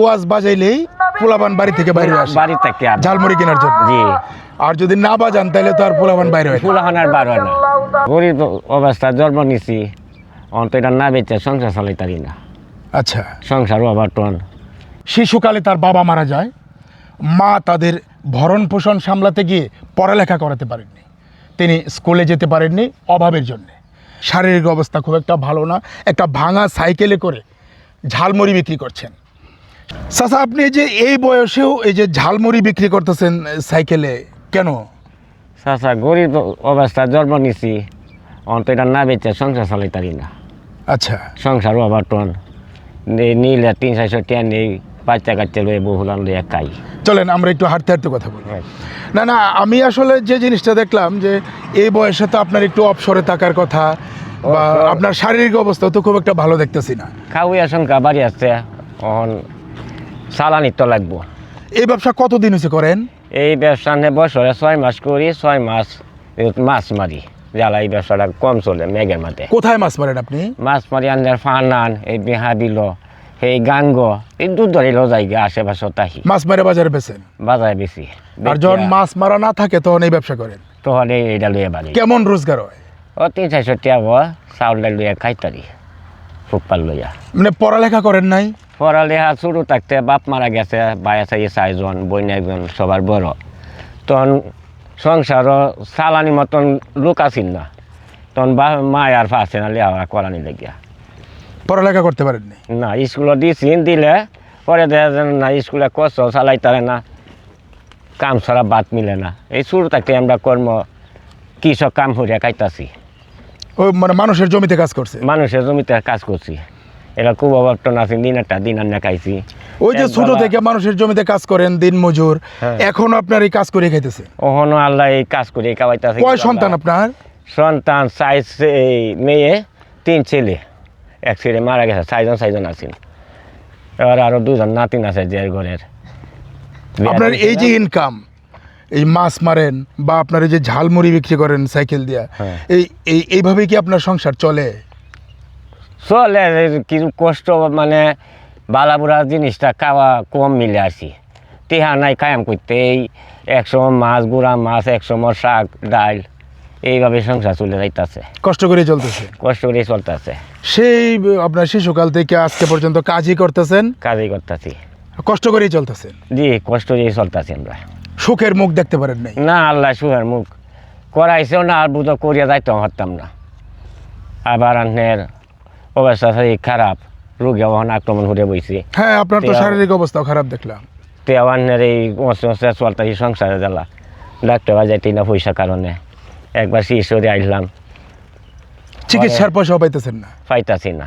ওয়াজ বাজাইলেই পোলাবান বাড়ি থেকে বাইরে আসে। বাড়ি থেকে আর ঝালমুড়ি কেনার জন্য। জি। আর যদি না বাজান তাহলে তো আর পোলাবান বাইরে হয় না। ফুলাহানার বার হয় না। গরিব অবস্থা জন্ম নিছি অন্ত এটা না বেচে সংসার চালাইতারি না। আচ্ছা। সংসার অবাটন শিশুকালে তার বাবা মারা যায় মা তাদের ভরণ পোষণ সামলাতে গিয়ে পড়ালেখা করাতে পারেননি। তিনি স্কুলে যেতে পারেননি অভাবের জন্যে। শারীরিক অবস্থা খুব একটা ভালো না। একটা ভাঙা সাইকেলে করে ঝালমুড়ি বিক্রি করছেন। চাচা আপনি যে এই বয়সেও এই যে ঝালমুড়ি বিক্রি করতেছেন সাইকেলে কেন? চাচা গরিব অবস্থা জন্ম নিছি। অন্ত এটা না বেচে সংসার চালাইতারি না। আচ্ছা। সংসার অবাটন। নিলে তিন চারশো টিয়া নেই বাচ্চা কাচ্চা লয়ে বহুলান লইয়া খাই চলেন আমরা একটু হাঁটতে হাঁটতে কথা বলি। না না আমি আসলে যে জিনিসটা দেখলাম যে এই বয়সে তো আপনার একটু অবসরে থাকার কথা বা আপনার শারীরিক অবস্থা তো খুব একটা ভালো দেখতেছি না। খাওয়াইয়া আশঙ্কা বাড়ি আসছে অহন চালানি তো লাগবো। এই ব্যবসা কতদিন হয়েছে করেন? এই ব্যবসা নিয়ে বছরে ছয় মাস করি ছয় মাস মাছ মারি। জ্বালা এই ব্যবসাটা কম চলে মেঘের মাঠে। কোথায় মাছ মারেন আপনি? মাছ মারি আন্দার ফানান এই বিহা বিল এই গাঙ্গ এই দুধ ধরে লো জায়গা আশেপাশে তাহি। মাছ মারে বাজারে বেছেন বাজায় বেশি আর যখন মাছ মারা না থাকে তখন এই ব্যবসা করেন? তখন এই এইটা লইয়া বাড়ি। কেমন রোজগার হয়? ও তিন চারশো টিয়া চাউলটা লইয়া খাইতারি ফুকপাল লইয়া। মানে পড়ালেখা করেন নাই? পড়ালেখা শুরু থাকতে বাপ মারা গেছে বাই আছে এই চারজন বোন একজন সবার বড়। তখন সংসারও চালানি মতন লোক আসিল না। তখন বা মা আর ফাঁসে না লেহা করানি লেগিয়া। পড়ালেখা করতে পারেন নাই না স্কুলে দিছি দিলে পরে দেখা যায় না স্কুলে কষ্ট চালাইতারে না কাম ছাড়া বাদ মিলে না। এই শুরু থাকতে আমরা কর্ম কৃষক কাম করিয়া খাইতাছি। ও মানে মানুষের জমিতে কাজ করছে? মানুষের জমিতে কাজ করছি। এরা খুব অবর্তন আছে দিন একটা দিন আন্না খাইছি। ওই যে ছোট থেকে মানুষের জমিতে কাজ করেন দিন মজুর হ্যাঁ। এখন আপনার এই কাজ করে খাইতেছে? ওহনো আল্লাহ এই কাজ করে খাওয়াইতেছে কয় সন্তান আপনার? সন্তান চাই এই মেয়ে তিন ছেলে। এক ছেলে মারা গেছে চারজন চারজন আছেন। এবার আরও দুজন নাতিন আছে যে ঘরের। আপনার এই যে ইনকাম এই মাছ মারেন বা আপনার এই যে ঝালমুড়ি বিক্রি করেন সাইকেল দিয়া হ্যাঁ। এই এই এইভাবেই কি আপনার সংসার চলে? চলে কিছু কষ্ট মানে বালাবুড়া জিনিসটা খাওয়া কম মিলে আসি তেহা নাই কায়াম করতে এই একশো মাছ গুড়া মাছ একশো মর শাক ডাল এইভাবে সংসার চলে যাইতাছে। কষ্ট করে চলতেছে? কষ্ট করে চলতেছে। সেই আপনার শিশুকাল থেকে আজকে পর্যন্ত কাজই করতেছেন? কাজই করতেছি। কষ্ট করেই চলতেছেন? জি কষ্ট দিয়ে চলতেছি আমরা। সুখের মুখ দেখতে পারেন নাই? না আল্লাহ সুখের মুখ। করাইছেও না আর বুঝো করিয়া যাইতে পারতাম না। আবার আনের অবস্থা শরীর খারাপ। রোগে ওখান আক্রমণ করে বইছে। হ্যাঁ আপনার তো শারীরিক অবস্থাও খারাপ দেখলাম। তে আনের এই মস্ত মস্ত চলতাছি সংসারে জ্বালা। ডাক্তার যাইতে না পয়সা কারণে। একবার শিশরে আইলাম চিকিৎসার পয়সাও পাইতেছেন না। পাইতাছি না।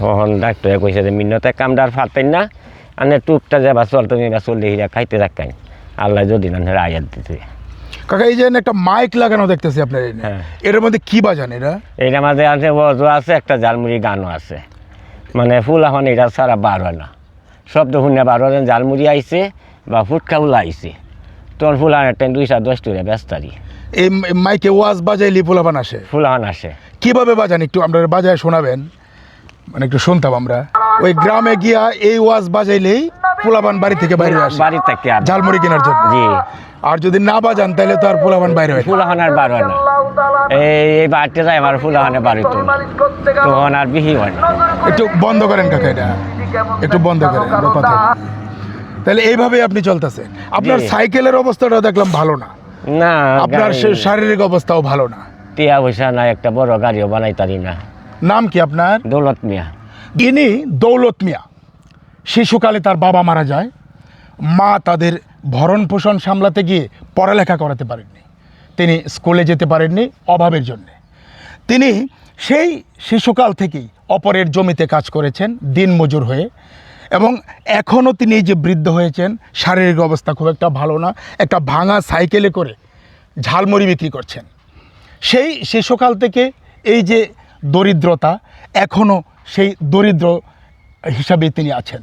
তখন ডাক্তারে কইছে যে মিন্নতে কামদার ফালতেন না। আনে টুকটা যাবা চল তুমি এবার চললে হিরা খাইতে থাকাই আল্লাহ যদি না আয়াত দিতে। কাকা এই যে একটা মাইক লাগানো দেখতেছি আপনার। হ্যাঁ। এর মধ্যে কি বাজান এরা? এইটা মাঝে আছে আছে একটা জালমুড়ি গানও আছে। মানে ফুল এখন এটা ছাড়া বার হয় না। শব্দ শুনে বার হয় জালমুড়ি আইছে বা ফুটকা উলা আইছে। তোর ফুলান একটা দুইশা দশ টুরে ব্যস্তারি এই মাইকে ওয়াজ বাজাইলি পোলাপান আসে? ফুলাহান আসে। কীভাবে বাজান? একটু আমরা বাজায় শোনাবেন। মানে একটু শুনতাম আমরা। ওই গ্রামে গিয়া এই ওয়াজ বাজাইলেই পোলাপান বাড়ি থেকে বাইরে আসে। বাড়ি থেকে আর ঝালমুড়ি কেনার জন্য। জি। আর যদি না বাজান তাহলে তো আর পোলাপান বাইরে হয় ফুলাহান আর বার হয় না। এই এই বাড়িতে যায় আমার ফুলাহানে বাড়ি তো তখন আর বিহি হয় না। একটু বন্ধ করেন কাকা এটা। একটু বন্ধ করেন আমরা কথা। তাহলে এইভাবে আপনি চলতেছেন। আপনার সাইকেলের অবস্থাটা দেখলাম ভালো না। না আপনার শারীরিক অবস্থাও ভালো না। টিয়া পয়সা না একটা বড় গাড়িও বানাই তারি না। নাম কি আপনার? দৌলত মিয়া। ইনি দৌলত মিয়া। শিশুকালে তার বাবা মারা যায়। মা তাদের ভরণ পোষণ সামলাতে গিয়ে পড়ালেখা করাতে পারেননি। তিনি স্কুলে যেতে পারেননি অভাবের জন্যে। তিনি সেই শিশুকাল থেকেই অপরের জমিতে কাজ করেছেন দিন মজুর হয়ে। এবং এখনও তিনি যে বৃদ্ধ হয়েছেন, শারীরিক অবস্থা খুব একটা ভালো না, একটা ভাঙা সাইকেলে করে ঝালমুড়ি বিক্রি করছেন। সেই শিশুকাল থেকে এই যে দরিদ্রতা, এখনও সেই দরিদ্র হিসাবে তিনি আছেন।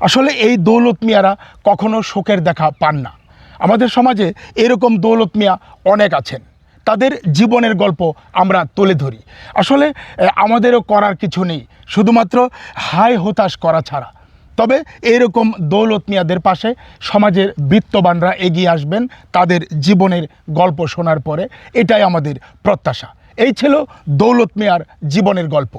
আসলে এই দৌলত মিয়ারা কখনো শোকের দেখা পান না। আমাদের সমাজে এরকম দৌলত মিয়া অনেক আছেন। তাদের জীবনের গল্প আমরা তুলে ধরি। আসলে আমাদেরও করার কিছু নেই। শুধুমাত্র হাই হতাশ করা ছাড়া। তবে এরকম দৌলত মিয়াদের পাশে সমাজের বিত্তবানরা এগিয়ে আসবেন তাদের জীবনের গল্প শোনার পরে। এটাই আমাদের প্রত্যাশা। এই ছিল দৌলত মিয়ার জীবনের গল্প।